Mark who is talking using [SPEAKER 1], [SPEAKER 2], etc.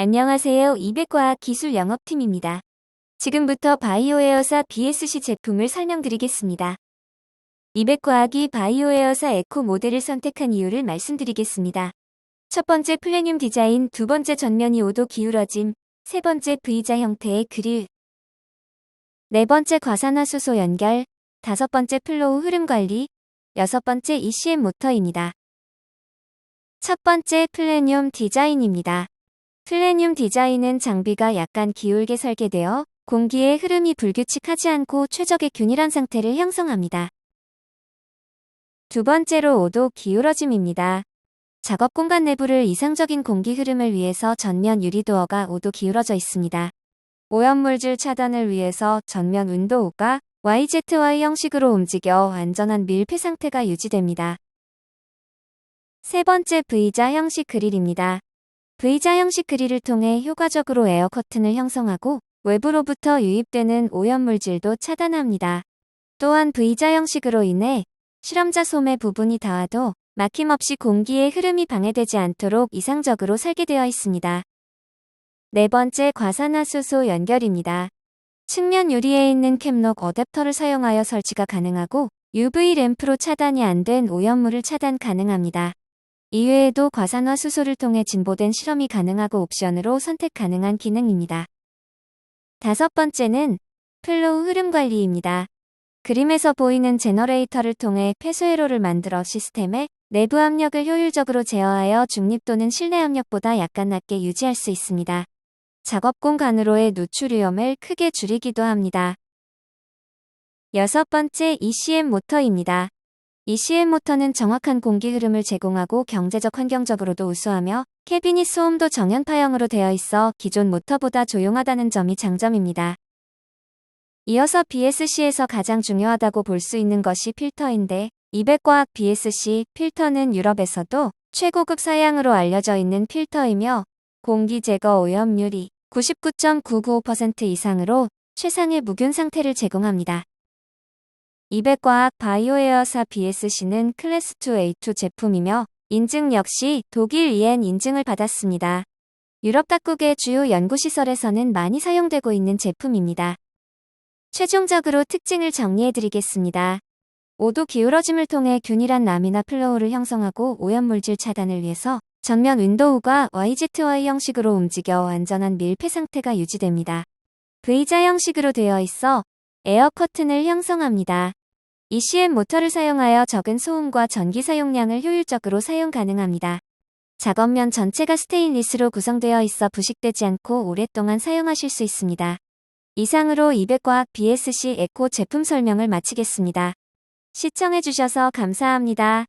[SPEAKER 1] 안녕하세요. 이백과학 기술 영업팀입니다. 지금부터 바이오에어사 BSC 제품을 설명드리겠습니다. 이백과학이 바이오에어사 에코 모델을 선택한 이유를 말씀드리겠습니다. 첫 번째 플래늄 디자인, 두 번째 전면이 5도 기울어짐, 세 번째 V자 형태의 그릴, 네 번째 과산화수소 연결, 다섯 번째 플로우 흐름 관리, 여섯 번째 ECM 모터입니다. 첫 번째 플래늄 디자인입니다. 플래늄 디자인은 장비가 약간 기울게 설계되어 공기의 흐름이 불규칙하지 않고 최적의 균일한 상태를 형성합니다. 두 번째로 5도 기울어짐입니다. 작업 공간 내부를 이상적인 공기 흐름을 위해서 전면 유리도어가 5도 기울어져 있습니다. 오염물질 차단을 위해서 전면 윈도우가 YZY 형식으로 움직여 안전한 밀폐 상태가 유지됩니다. 세 번째 V자 형식 그릴입니다. V자 형식 그릴을 통해 효과적으로 에어 커튼을 형성하고 외부로부터 유입되는 오염물질도 차단합니다. 또한 V자 형식으로 인해 실험자 소매 부분이 닿아도 막힘없이 공기의 흐름이 방해되지 않도록 이상적으로 설계되어 있습니다. 네 번째 과산화수소 연결입니다. 측면 유리에 있는 캠록 어댑터를 사용하여 설치가 가능하고 UV 램프로 차단이 안 된 오염물을 차단 가능합니다. 이외에도 과산화 수소를 통해 진보된 실험이 가능하고 옵션으로 선택 가능한 기능입니다. 다섯 번째는 플로우 흐름 관리입니다. 그림에서 보이는 제너레이터를 통해 폐쇄회로를 만들어 시스템의 내부 압력을 효율적으로 제어하여 중립 또는 실내 압력보다 약간 낮게 유지할 수 있습니다. 작업 공간으로의 누출 위험을 크게 줄이기도 합니다. 여섯 번째 ECM 모터입니다. ECM 모터는 정확한 공기 흐름을 제공하고 경제적 환경적으로도 우수하며 캐비닛 소음도 정연파형으로 되어 있어 기존 모터보다 조용하다는 점이 장점입니다. 이어서 BSC에서 가장 중요하다고 볼 수 있는 것이 필터인데 200과학 BSC 필터는 유럽에서도 최고급 사양으로 알려져 있는 필터이며 공기 제거 오염률이 99.995% 이상으로 최상의 무균 상태를 제공합니다. 200과학 바이오에어사 BSC는 클래스 2A2 제품이며 인증 역시 독일 EN 인증을 받았습니다. 유럽 각국의 주요 연구시설에서는 많이 사용되고 있는 제품입니다. 최종적으로 특징을 정리해드리겠습니다. 5도 기울어짐을 통해 균일한 라미나 플로우를 형성하고 오염물질 차단을 위해서 전면 윈도우가 YZY 형식으로 움직여 안전한 밀폐 상태가 유지됩니다. V자 형식으로 되어 있어 에어 커튼을 형성합니다. ECM 모터를 사용하여 적은 소음과 전기 사용량을 효율적으로 사용 가능합니다. 작업면 전체가 스테인리스로 구성되어 있어 부식되지 않고 오랫동안 사용하실 수 있습니다. 이상으로 200과학 BSC 에코 제품 설명을 마치겠습니다. 시청해주셔서 감사합니다.